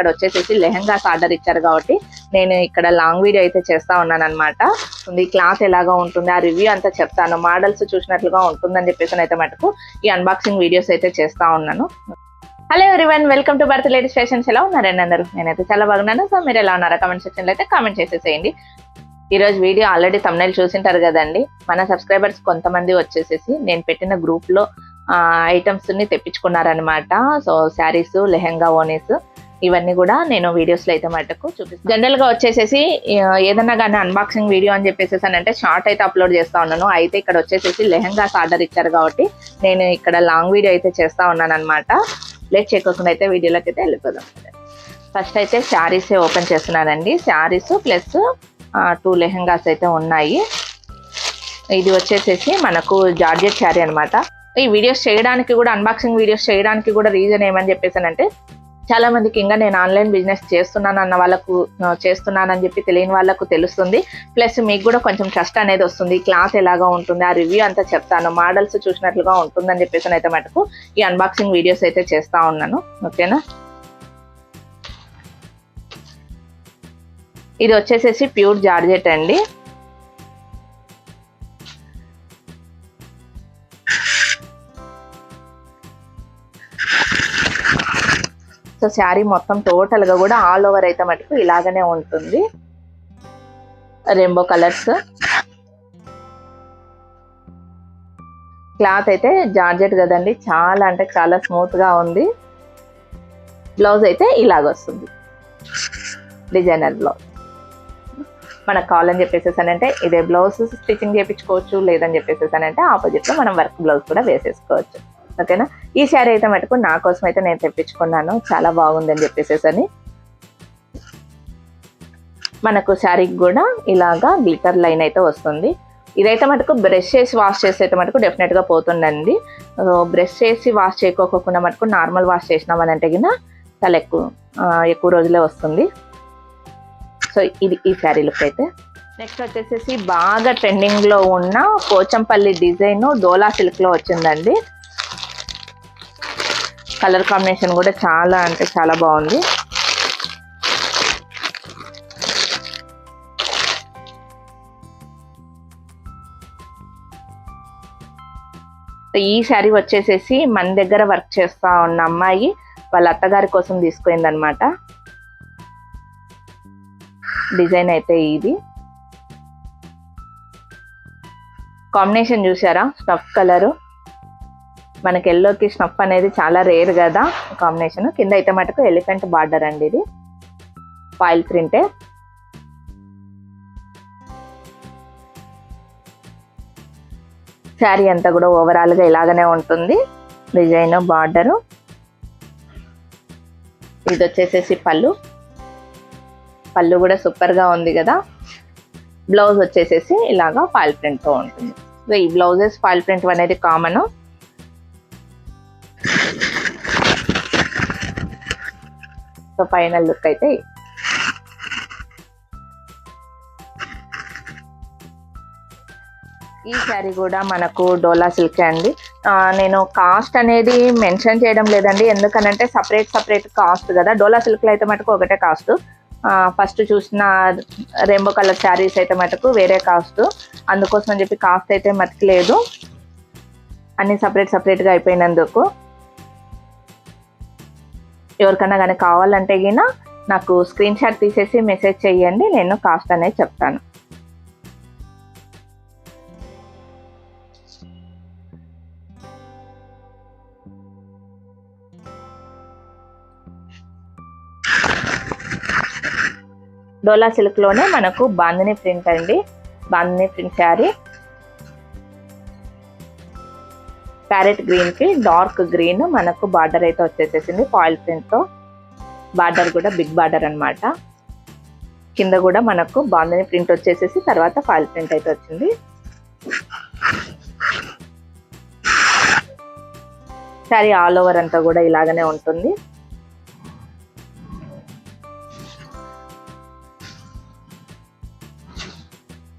ఇక్కడ వచ్చేసేసి లెహంగాస్ ఆర్డర్ ఇచ్చారు కాబట్టి నేను ఇక్కడ లాంగ్ వీడియో అయితే చేస్తా ఉన్నాను అనమాట ఈ క్లాత్ ఎలాగా ఉంటుంది ఆ రివ్యూ అంతా చెప్తాను. మోడల్స్ చూసినట్లుగా ఉంటుందని చెప్పేసి అయితే మటుకు ఈ అన్బాక్సింగ్ వీడియోస్ అయితే చేస్తా ఉన్నాను. Hello everyone welcome to Bharat ladies fashions ఎలా ఉన్నారండి అందరూ నేనైతే చాలా బాగున్నాను. సో మీరు ఎలా ఉన్నారా కమెంట్ సెక్షన్లో అయితే కామెంట్ చేసేసేయండి. ఈ రోజు వీడియో ఆల్రెడీ తమిళ చూసింటారు కదండి. మన సబ్స్క్రైబర్స్ కొంతమంది వచ్చేసేసి నేను పెట్టిన గ్రూప్లో ని తెప్పించుకున్నారనమాట సో శారీస్ లెహెంగా ఓనీస్ ఇవన్నీ కూడా నేను వీడియోస్లో అయితే మటుకు చూపిస్తాను. జనరల్గా వచ్చేసేసి ఏదన్నా కానీ అన్బాక్సింగ్ వీడియో అని చెప్పేసి అంటే షార్ట్ అయితే అప్లోడ్ చేస్తా ఉన్నాను. అయితే ఇక్కడ వచ్చేసేసి లెహంగాస్ ఆర్డర్ ఇచ్చారు కాబట్టి నేను ఇక్కడ లాంగ్ వీడియో అయితే చేస్తా ఉన్నాను అనమాట లేట్ చేయకుండా అయితే వీడియోలోకి అయితే వెళ్ళిపోదాం. ఫస్ట్ అయితే శారీస్ ఓపెన్ చేస్తున్నానండి. శారీస్ ప్లస్ టూ లెహంగాస్ అయితే ఉన్నాయి. ఇది వచ్చేసేసి మనకు జార్జెట్ శారీ అనమాట ఈ వీడియోస్ చేయడానికి కూడా అన్బాక్సింగ్ వీడియోస్ చేయడానికి కూడా రీజన్ ఏమని చెప్పేసానంటే చాలా మందికి ఇంకా నేను ఆన్లైన్ బిజినెస్ చేస్తున్నాను అన్న వాళ్ళకు చేస్తున్నానని చెప్పి తెలియని వాళ్ళకు తెలుస్తుంది. ప్లస్ మీకు కూడా కొంచెం ట్రస్ట్ అనేది వస్తుంది. క్లాత్ ఎలాగా ఉంటుంది ఆ రివ్యూ అంతా చెప్తాను. మోడల్స్ చూసినట్లుగా ఉంటుందని చెప్పేసి అయితే మటుకు ఈ అన్బాక్సింగ్ వీడియోస్ అయితే చేస్తూ ఉన్నాను. ఓకేనా? ఇది వచ్చేసేసి ప్యూర్ జార్జెట్ అండి. సో శారీ మొత్తం టోటల్గా కూడా ఆల్ ఓవర్ అయితే మటుకు ఇలాగనే ఉంటుంది. రెయిన్బో కలర్స్ క్లాత్ అయితే జార్జెట్ కదండి చాలా అంటే చాలా స్మూత్గా ఉంది. బ్లౌజ్ అయితే ఇలాగ వస్తుంది. డిజైనర్ బ్లౌజ్ మనకు కావాలని చెప్పేసేసానంటే ఇదే బ్లౌజ్ స్టిచ్చింగ్ చేయించుకోవచ్చు లేదని చెప్పేసేసానంటే ఆపోజిట్లో మనం వర్క్ బ్లౌజ్ కూడా వేసేసుకోవచ్చు. ఓకేనా? ఈ శారీ అయితే మటుకు నా కోసం అయితే నేను తెప్పించుకున్నాను. చాలా బాగుందని చెప్పేసేసని మనకు శారీకి కూడా ఇలాగా గ్లిటర్ లైన్ అయితే వస్తుంది. ఇదైతే మటుకు బ్రష్ చేసి వాష్ చేసి అయితే మటుకు డెఫినెట్గా పోతుందండి. బ్రష్ చేసి వాష్ చేయకోకుండా మటుకు నార్మల్ వాష్ చేసినామని అంటే చాలా ఎక్కువ ఎక్కువ రోజులే వస్తుంది. సో ఇది ఈ శారీ లుక్ అయితే. నెక్స్ట్ వచ్చేసేసి బాగా ట్రెండింగ్లో ఉన్న పోచంపల్లి డిజైన్ డోలా సిల్క్లో వచ్చిందండి. కలర్ కాంబినేషన్ కూడా చాలా అంటే చాలా బాగుంది. ఈ శారీ వచ్చేసేసి మన దగ్గర వర్క్ చేస్తా ఉన్న అమ్మాయి వాళ్ళ అత్తగారి కోసం తీసుకుంది డిజైన్ అయితే ఇది. కాంబినేషన్ చూసారా? Stuff colour. మనకి ఎల్లోకి స్నఫ్ అనేది చాలా రేర్ కదా కాంబినేషన్ కింద అయితే మటుకు ఎలిఫెంట్ బార్డర్ అండి ఇది. ఫాయిల్ ప్రింటే శారీ అంతా కూడా ఓవరాల్గా ఇలాగనే ఉంటుంది. డిజైన్ బార్డరు ఇది వచ్చేసేసి పళ్ళు. పళ్ళు కూడా సూపర్గా ఉంది కదా. బ్లౌజ్ వచ్చేసేసి ఇలాగా ఫాయిల్ ప్రింట్తో ఉంటుంది. సో ఈ బ్లౌజెస్ ఫాయిల్ ప్రింట్ అనేది కామన్ సో ఫైనల్ లుక్ అయితే ఈ శారీ కూడా మనకు డోలా సిల్క్ అండి. నేను కాస్ట్ అనేది మెన్షన్ చేయడం లేదండి. ఎందుకనంటే సపరేట్ సపరేట్ కాస్ట్ కదా. డోలా సిల్క్లో అయితే మటుకు ఒకటే కాస్ట్ ఫస్ట్ చూసిన రెయిన్బో కలర్ శారీస్ అయితే మటుకు వేరే కాస్ట్ అందుకోసం అని చెప్పి కాస్ట్ అయితే మతికి లేదు. అన్ని సపరేట్ సపరేట్గా అయిపోయినందుకు. ఎవరికైనా కానీ కావాలంటే గిన నాకు స్క్రీన్ షాట్ తీసేసి మెసేజ్ చేయండి నేను కాస్ట్ అనేది చెప్తాను. డోలా సిల్క్లోనే మనకు బాందిని ప్రింట్ అండి. బాందిని ప్రింట్ శారీ. ప్యారెట్ గ్రీన్కి డార్క్ గ్రీన్ మనకు బార్డర్ అయితే వచ్చేసేసింది. ఫాయిల్ ప్రింట్తో బార్డర్ కూడా బిగ్ బార్డర్ అనమాట కింద కూడా మనకు బాందని ప్రింట్ వచ్చేసేసి తర్వాత ఫాయిల్ ప్రింట్ అయితే వచ్చింది. శారీ ఆల్ ఓవర్ అంతా కూడా ఇలాగనే ఉంటుంది.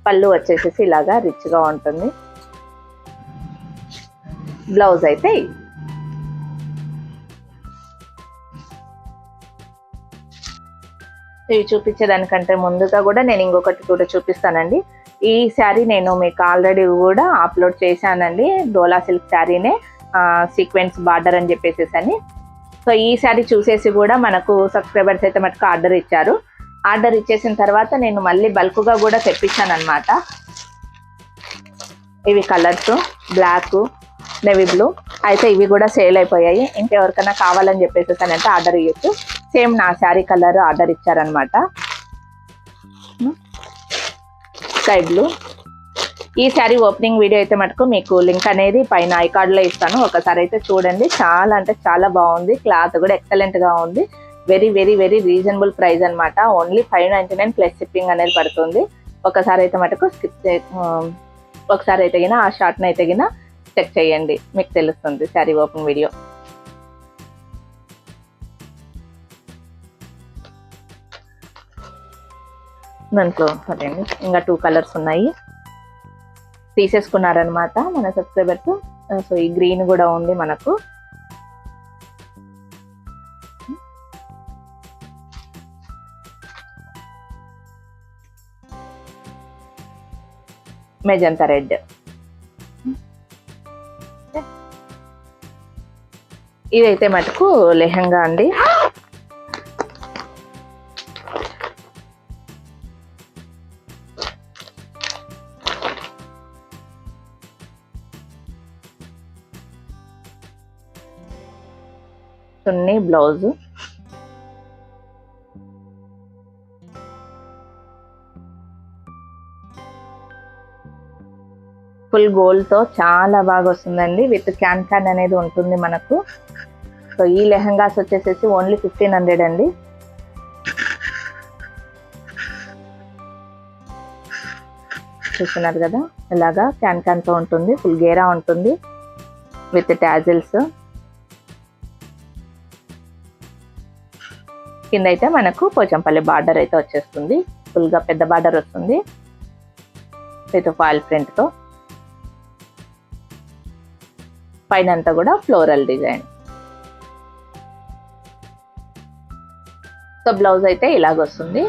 పళ్ళు వచ్చేసేసి ఇలాగా రిచ్గా ఉంటుంది. బ్లౌజ్ అయితే ఇవి చూపించేదానికంటే ముందుగా కూడా నేను ఇంకొకటి కూడా చూపిస్తానండి. ఈ శారీ నేను మీకు ఆల్రెడీ కూడా అప్లోడ్ చేశానండి. డోలా సిల్క్ శారీనే సీక్వెన్స్ బార్డర్ అని చెప్పేసి అని సో ఈ శారీ చూసేసి కూడా మనకు సబ్స్క్రైబర్స్ అయితే మటుకు ఆర్డర్ ఇచ్చారు. ఆర్డర్ ఇచ్చేసిన తర్వాత నేను మళ్ళీ బల్క్గా కూడా తెప్పించాను అనమాట ఇవి కలర్స్ బ్లాక్ నెవీ బ్లూ అయితే ఇవి కూడా సేల్ అయిపోయాయి. ఇంకెవరికైనా కావాలని చెప్పేసి అంటే ఆర్డర్ ఇవ్వచ్చు సేమ్ నా శారీ కలర్ ఆర్డర్ ఇచ్చారనమాట స్కై బ్లూ ఈ శారీ ఓపెనింగ్ వీడియో అయితే మటుకు మీకు లింక్ అనేది పైన ఐకార్డ్లో ఇస్తాను. ఒకసారి అయితే చూడండి. చాలా అంటే చాలా బాగుంది. క్లాత్ కూడా ఎక్సలెంట్గా ఉంది. Very very very reasonable price అన్నమాట. Only five ninety nine plus shipping అనేది పడుతుంది. ఒకసారి అయితే మటుకు స్కిప్ ఒకసారి అయితే గిన ఆ షార్ట్ని అయితే గిన చెక్ చేయండి. మీకు తెలుస్తుంది శారీ ఓపెన్ వీడియో. దాంట్లో అదేండి ఇంకా టూ కలర్స్ ఉన్నాయి. తీసేసుకున్నారనమాట మన సబ్స్క్రైబర్స్ సో ఈ గ్రీన్ కూడా ఉంది మనకు. Magenta red. ఇదైతే మటుకు లెహంగా అండి. చున్నీ బ్లౌజు. ఫుల్ గోల్డ్తో చాలా బాగా వస్తుందండి విత్ క్యాన్ క్యాన్ అనేది ఉంటుంది మనకు. సో ఈ లెహంగాస్ వచ్చేసేసి ఓన్లీ ఫిఫ్టీన్ హండ్రెడ్ అండి. చూస్తున్నారు కదా? ఇలాగా క్యాన్ క్యాన్తో ఉంటుంది. ఫుల్ గేరా ఉంటుంది. With tassels. కింద అయితే మనకు పోచంపల్లి బార్డర్ అయితే వచ్చేస్తుంది. ఫుల్గా పెద్ద బార్డర్ వస్తుంది. విత్ ఫాయిల్ ప్రింట్ పైన అంతా కూడా ఫ్లోరల్ డిజైన్. సో బ్లౌజ్ అయితే ఇలాగ వస్తుంది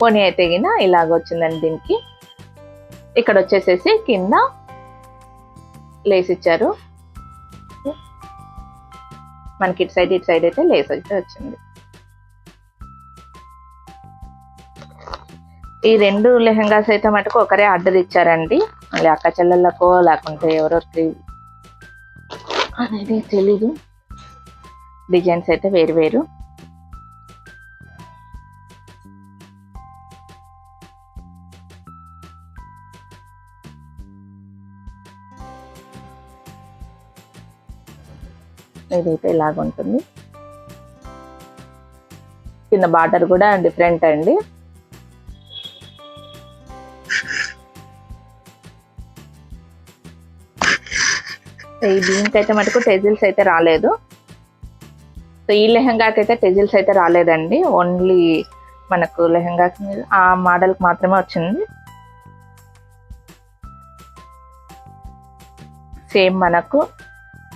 పోనీ అయితే గిన ఇలాగ వచ్చిందండి దీనికి. ఇక్కడ వచ్చేసేసి కింద లేస్ ఇచ్చారు మనకి ఇటు సైడ్ ఇటు సైడ్ అయితే లేస్ అయితే వచ్చింది. ఈ రెండు లెహంగాస్ అయితే మటుకు ఒకరే ఆర్డర్ ఇచ్చారండి. మళ్ళీ అక్క చెల్లెళ్ళకో లేకుంటే ఎవరొకరి అనేది తెలీదు. డిజైన్స్ అయితే వేరు వేరు. ఇదైతే ఇలాగుంటుంది. కింద బార్డర్ కూడా డిఫరెంట్ అండి. ఈ దీనికి అయితే మటుకు టెజిల్స్ అయితే రాలేదు. సో ఈ లెహంగాకి అయితే టెజిల్స్ అయితే రాలేదండి. ఓన్లీ మనకు లెహంగా ఆ మోడల్కి మాత్రమే వచ్చింది. సేమ్ మనకు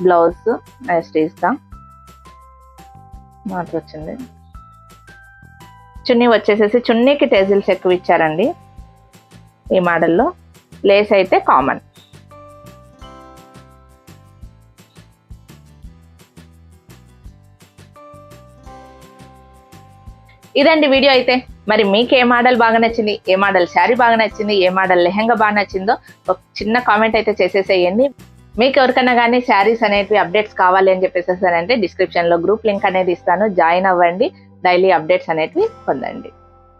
బ్లౌజ్ స్టీజ్గా మాత్రం వచ్చింది. చున్నీ వచ్చేసేసి చున్నీకి టెజిల్స్ ఎక్కువ ఇచ్చారండి ఈ మోడల్లో లేస్ అయితే కామన్ ఇదండి వీడియో అయితే. మరి మీకు ఏ మోడల్ బాగా నచ్చింది? ఏ మోడల్ శారీ బాగా నచ్చింది? ఏ మోడల్ లెహంగా బాగా నచ్చిందో ఒక చిన్న కామెంట్ అయితే చేసేసేయండి. మీకు ఎవరికైనా కానీ శారీస్ అనేవి అప్డేట్స్ కావాలి అని చెప్పేసి అంటే డిస్క్రిప్షన్లో గ్రూప్ లింక్ అనేది ఇస్తాను. జాయిన్ అవ్వండి. డైలీ అప్డేట్స్ అనేవి పొందండి.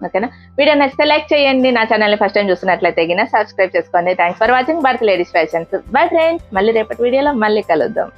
ఓకేనా? వీడియో నచ్చితే లైక్ చేయండి. నా ఛానల్ని ఫస్ట్ టైం చూస్తున్నట్లయితే గిన సబ్స్క్రైబ్ చేసుకోండి. Thanks for watching Bharat ladies fashions bye friends మళ్ళీ రేపటి వీడియోలో మళ్ళీ కలుద్దాం.